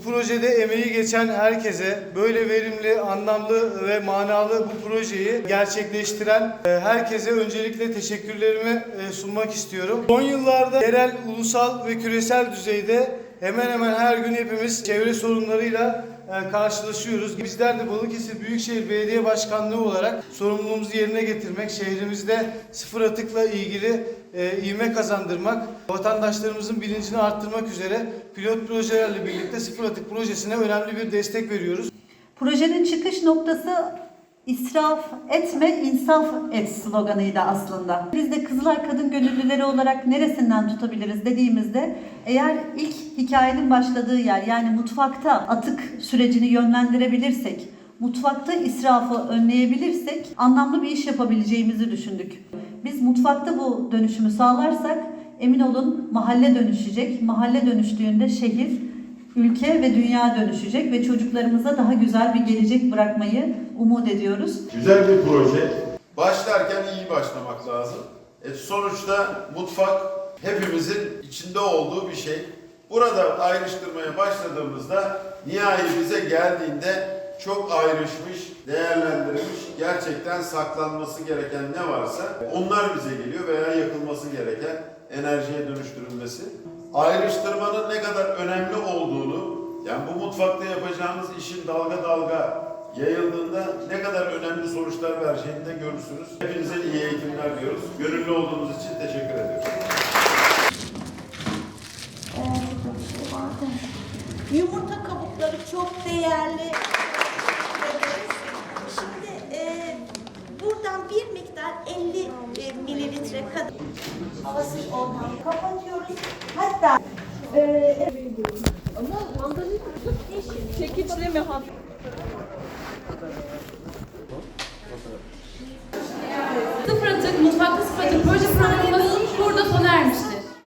Bu projede emeği geçen herkese böyle verimli, anlamlı ve manalı bu projeyi gerçekleştiren e, herkese öncelikle teşekkürlerimi e, sunmak istiyorum. Son yıllarda yerel, ulusal ve küresel düzeyde hemen hemen her gün hepimiz çevre sorunlarıyla e, karşılaşıyoruz. Bizler de Balıkesir Büyükşehir Belediye Başkanlığı olarak sorumluluğumuzu yerine getirmek, şehrimizde sıfır atıkla ilgili e, ivme kazandırmak, vatandaşlarımızın bilincini arttırmak üzere pilot projelerle birlikte sıfır atık projesine önemli bir destek veriyoruz. Projenin çıkış noktası israf etme, insaf et sloganıydı aslında. Biz de Kızılay Kadın Gönüllüleri olarak neresinden tutabiliriz dediğimizde eğer ilk hikayenin başladığı yer yani mutfakta atık sürecini yönlendirebilirsek, mutfakta israfı önleyebilirsek anlamlı bir iş yapabileceğimizi düşündük. Biz mutfakta bu dönüşümü sağlarsak emin olun mahalle dönüşecek. Mahalle dönüştüğünde şehir ülke ve dünya dönüşecek ve çocuklarımıza daha güzel bir gelecek bırakmayı umut ediyoruz. Güzel bir proje. Başlarken iyi başlamak lazım. E sonuçta mutfak hepimizin içinde olduğu bir şey. Burada ayrıştırmaya başladığımızda nihai bize geldiğinde çok ayrışmış, değerlendirilmiş, gerçekten saklanması gereken ne varsa onlar bize geliyor veya yakılması gereken enerjiye dönüştürülmesi. Ayrıştırmanın ne kadar önemli olduğunu, yani bu mutfakta yapacağımız işin dalga dalga yayıldığında ne kadar önemli sonuçlar vereceğini de görürsünüz. Hepinize iyi eğitimler diyoruz. Gönüllü olduğunuz için teşekkür ediyoruz. Yumurta kabukları çok değerli. metre kadar havasız olmam. Kapatıyoruz. Hatta e, ama mandalina çekiçle mi hafif? Sıfır atık mutfakta sıfır atık proje